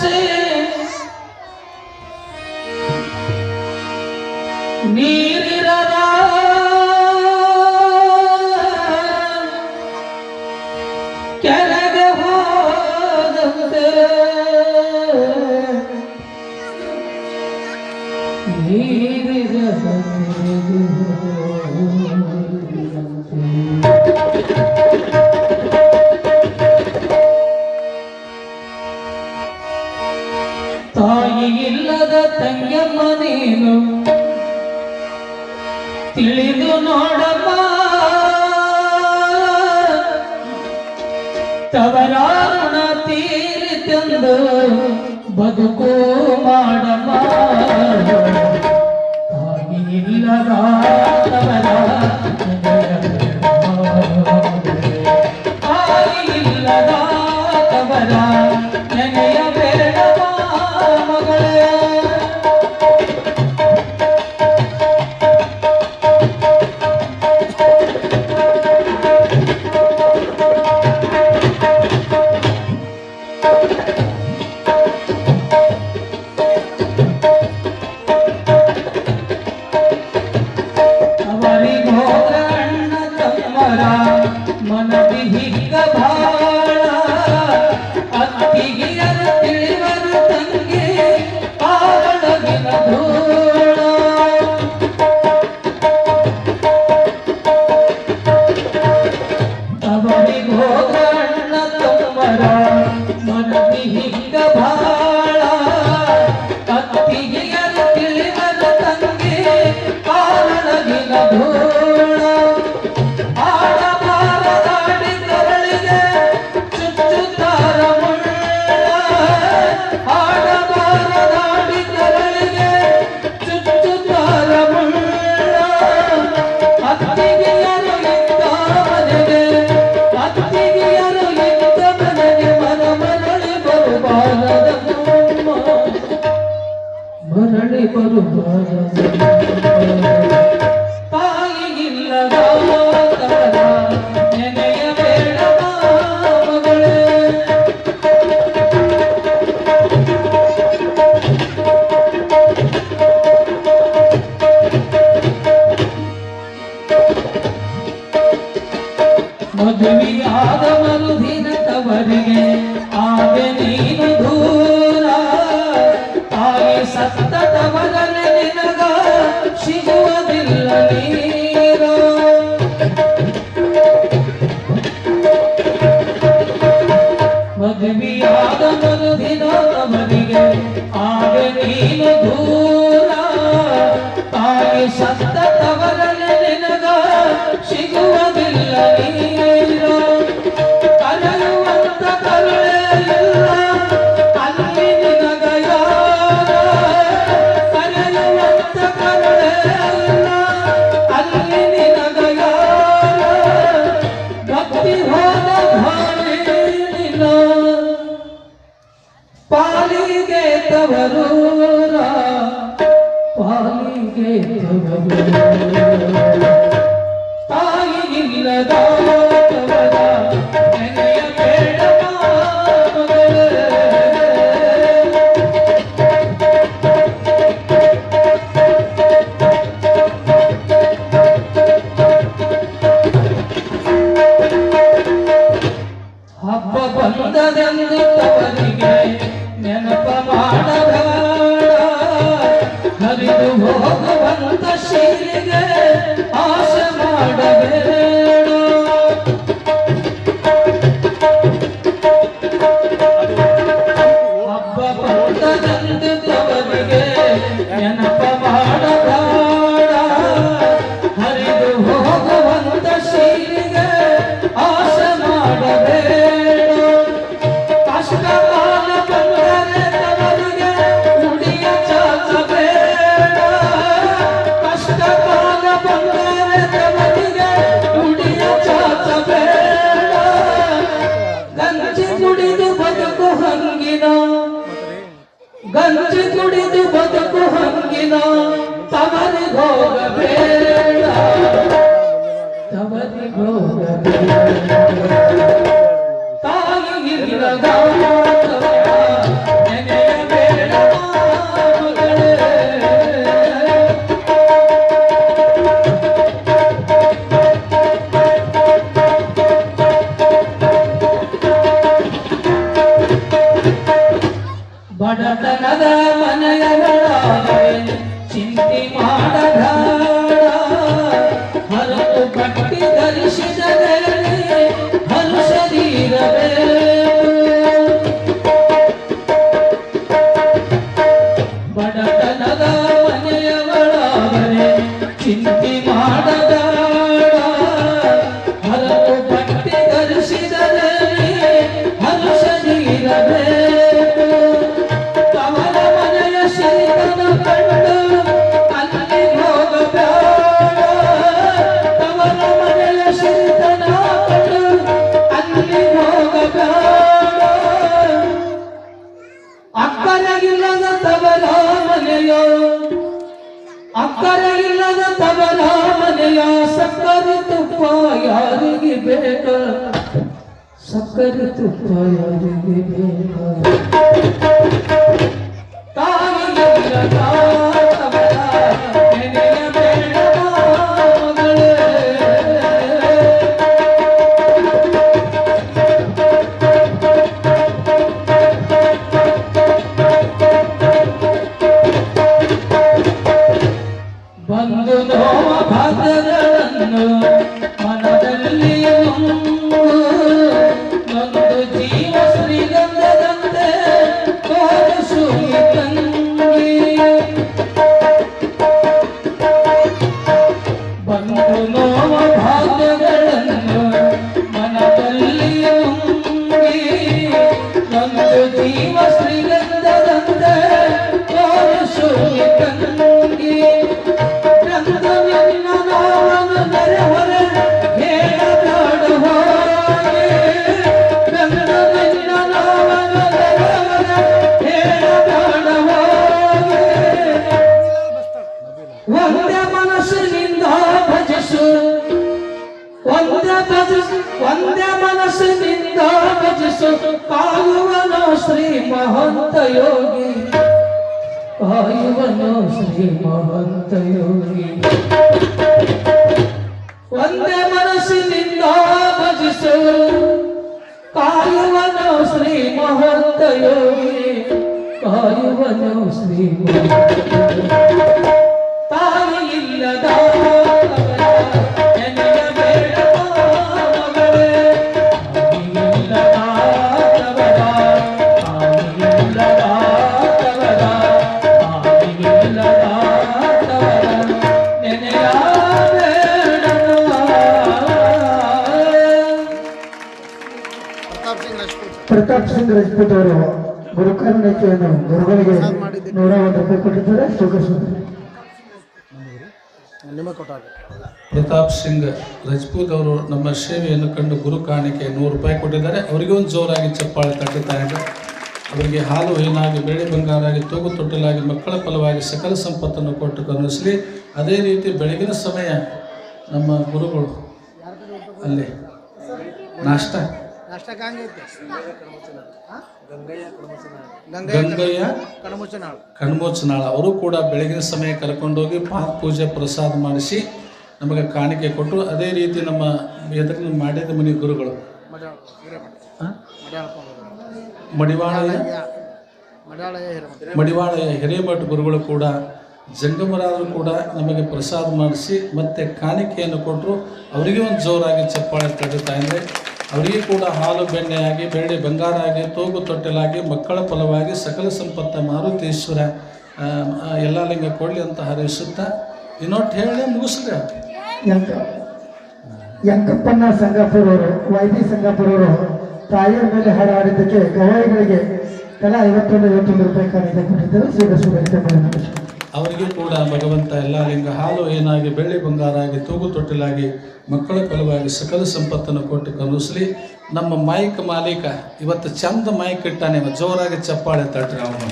से नीर Thank you. ತಂಗಮ್ಮ ನೀನು ತಿಳಿದು ನೋಡಮ್ಮ ತವರಾಣ ತೀರಿತೆಂದು ಬದುಕು ಮಾಡಮ್ಮ. ತಾಯಿಲ್ಲದ ತವರ ತಾಯಿಲ್ಲದ quando rodas. दिल नहीं ಪಾಲಿಗೆ ತವರೂರ ಪಾಲಿಗೆ ತವರು ತಾಯಿ ಇಲ್ಲದ ಹರಿದು ಹೋಗುವಂತ ಶೀಲಿಗೆ ಆಶ ಮಾಡಬೇಡ. गंज कुड़िद बदकु हंगिना तवर भोग भेड़ा. तवर भोग भेड़ा. ताई Girgaon Quem dá lixeira. ಅಕ್ಕರಿಲ್ಲದ tabla ಮನೆಯೋ ಅಕ್ಕರಿಲ್ಲದ tabla ಮನೆಯ ಸಕ್ಕರೆ ತುಪ್ಪ ಯಾರಿಗೆ ಬೇಕ ಸಕ್ಕರೆ ತುಪ್ಪ ಯಾರಿಗೆ ಬೇಕ ತಾಯಿಲ್ಲದ ಒಂದೇ ಭಜಿಸು, ಒಂದೇ ಮನಸ್ಸಿನಿಂದ ಭಜಿಸು ಕಾಯುವನು ಶ್ರೀ ಮಹಂತ ಯೋಗಿ. ಕಾಯುವನು ಶ್ರೀ ಮಹಂತ ಯೋಗಿ. ಒಂದೇ ಮನಸ್ಸಿನಿಂದ ಭಜಿಸು ಕಾಯುವನು ಶ್ರೀ ಮಹಂತ ಯೋಗಿ. ಕಾಯುವನು ಶ್ರೀ ಮಹಂತ ಪ್ರತಾಪ್ ಸಿಂಗ್ ರಜಪೂತ್ ಅವರು ಗುರುಕಾರಣಿಕೆಯನ್ನು ಗುರುಗಳಿಗೆ ನೂರ ಒಂದು ರೂಪಾಯಿ ಕೊಟ್ಟಿದ್ದಾರೆ. ಸ್ವೀಕರಿಸಿದ್ದಾರೆ ಪ್ರತಾಪ್ ಸಿಂಗ್ ರಜಪೂತ್ ಅವರು ನಮ್ಮ ಸೇವೆಯನ್ನು ಕಂಡು ಗುರು ಕಾಣಿಕೆ ನೂರು ರೂಪಾಯಿ ಕೊಟ್ಟಿದ್ದಾರೆ. ಅವರಿಗೆ ಒಂದು ಜೋರಾಗಿ ಚಪ್ಪಾಳೆ ತಟ್ಟುತ್ತಾ ಇದೆ ಅವರಿಗೆ ಹಾಲು ಏನಾಗಿ ಬೆಳೆ ಬಂಗಾರಾಗಿ ತೂಗು ತೊಟ್ಟಿಲಾಗಿ ಮಕ್ಕಳ ಫಲವಾಗಿ ಸಕಲ ಸಂಪತ್ತನ್ನು ಕೊಟ್ಟು ಕರುಣಿಸಲಿ. ಅದೇ ರೀತಿ ಬೆಳಗಿನ ಸಮಯ ನಮ್ಮ ಗುರುಗಳು ಅಲ್ಲಿ ನಾಷ್ಟ ಗಂಗಯ್ಯ ಕಣ್ಮೋಚನಾಳ ಅವರು ಕೂಡ ಬೆಳಗಿನ ಸಮಯ ಕರ್ಕೊಂಡೋಗಿ ಪಾತ್ ಪೂಜೆ ಪ್ರಸಾದ ಮಾಡಿಸಿ ನಮಗೆ ಕಾಣಿಕೆ ಕೊಟ್ಟರು ಅದೇ ರೀತಿ ನಮ್ಮ ಎದುರಿನ ಮಾಡಿದ ಮನೆ ಗುರುಗಳು. ಮಡಿವಾಳ ಮಡಿವಾಳಯ ಮಡಿವಾಳಯ ಹಿರೇಮಠ. ಗುರುಗಳು ಕೂಡ ಜಂಗಮರಾದರು ಕೂಡ ನಮಗೆ ಪ್ರಸಾದ ಮಾಡಿಸಿ ಮತ್ತೆ ಕಾಣಿಕೆಯನ್ನು ಕೊಟ್ಟರು ಅವರಿಗೆ ಒಂದು ಜೋರಾಗಿ ಚಪ್ಪಾಳೆ ತಡೀತಾ ಇದೆ ಅವರಿಗೆ ಕೂಡ ಹಾಲು ಬೆಣ್ಣೆಯಾಗಿ, ಬೆಳ್ಳಿ ಬಂಗಾರ ಆಗಿ ತೂಗು ತೊಟ್ಟಲಾಗಿ, ಮಕ್ಕಳ ಫಲವಾಗಿ ಸಕಲ ಸಂಪತ್ತ ಮಾರುತೇಶ್ವರ ಎಲ್ಲ ಲಿಂಗ ಕೊಡಲಿ ಅಂತ ಹರಿಸುತ್ತಾ? ಇನ್ನೊಟ್ಟು ಹೇಳಿ ಮುಗಿಸ್ರಿ ಯಂಕ ಯಂಕಪ್ಪಣ್ಣ ಸಂಗಾಪುರ ವೈ ಬಿ ಸಂಗಾಪುರ ಅವರು ತಾಯಿಯ ಮೇಲೆ ಹಾರಾಡಿದ್ದಕ್ಕೆ ಗವಾಯಿಗಳಿಗೆ ತಲಾ ಐವತ್ತೊಂದು ಐವತ್ತೊಂದು ರೂಪಾಯಿ ಕಾಣಿಕೆ ಕೊಟ್ಟಿದ್ದಾರೆ. ಸ್ವೀಕರಿಸಬೇಕು ಅವರಿಗೆ ಕೂಡ ಭಗವಂತ ಎಲ್ಲ ಲಿಂಗ ಹಾಲು ಏನಾಗಿ, ಬೆಳ್ಳಿ ಬಂಗಾರಾಗಿ ತೂಗು ತೊಟ್ಟಿಲಾಗಿ, ಮಕ್ಕಳ ಫಲವಾಗಿ ಸಕಲ ಸಂಪತ್ತನ್ನು ಕೊಟ್ಟು ಕರುಣಿಸಲಿ ನಮ್ಮ ಮೈಕ್ ಮಾಲೀಕ ಇವತ್ತು ಚಂದ ಮೈಕ್ ಇಟ್ಟಾನೆ, ಜೋರಾಗಿ ಚಪ್ಪಾಳೆ ತಟ್ರಿ ಅವನು.